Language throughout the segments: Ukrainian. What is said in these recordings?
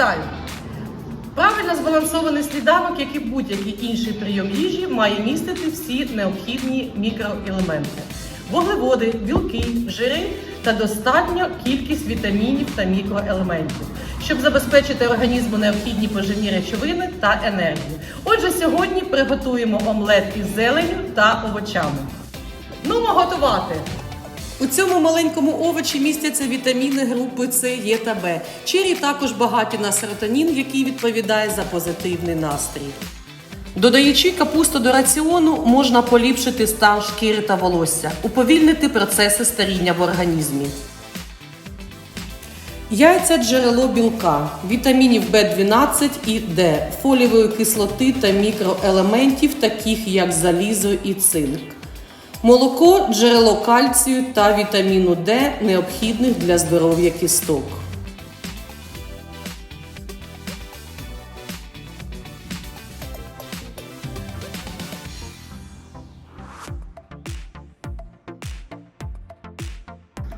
Вітаю! Правильно збалансований сніданок, як і будь-який інший прийом їжі, має містити всі необхідні мікроелементи: вуглеводи, білки, жири та достатню кількість вітамінів та мікроелементів, щоб забезпечити організму необхідні поживні речовини та енергію. Отже, сьогодні приготуємо омлет із зеленю та овочами. Ну, готувати! У цьому маленькому овочі містяться вітаміни групи С, Е та Б. Чері також багаті на серотонін, який відповідає за позитивний настрій. Додаючи капусту до раціону, можна поліпшити стан шкіри та волосся, уповільнити процеси старіння в організмі. Яйця джерело білка, вітамінів В12 і Д, фолієвої кислоти та мікроелементів, таких як залізо і цинк. Молоко джерело кальцію та вітаміну Д, необхідних для здоров'я кісток.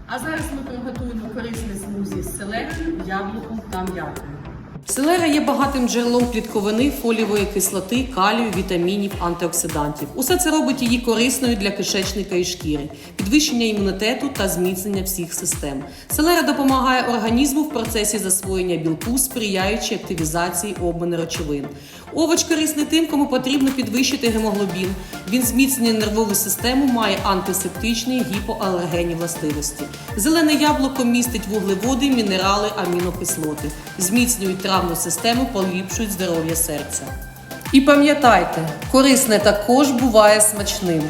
А зараз ми приготуємо корисне смузі з селерою, яблуком та м'ятою. Селера є багатим джерелом клітковини, фолієвої кислоти, калію, вітамінів, антиоксидантів. Усе це робить її корисною для кишечника і шкіри, підвищення імунітету та зміцнення всіх систем. Селера допомагає організму в процесі засвоєння білку, сприяючи активізації обміну речовин. Овоч корисний тим, кому потрібно підвищити гемоглобін. Він зміцнює нервову систему, має антисептичні гіпоалергенні властивості. Зелене яблуко містить вуглеводи, мінерали, амінокислоти, зміцнюють травну систему, поліпшують здоров'я серця. І пам'ятайте, корисне також буває смачним.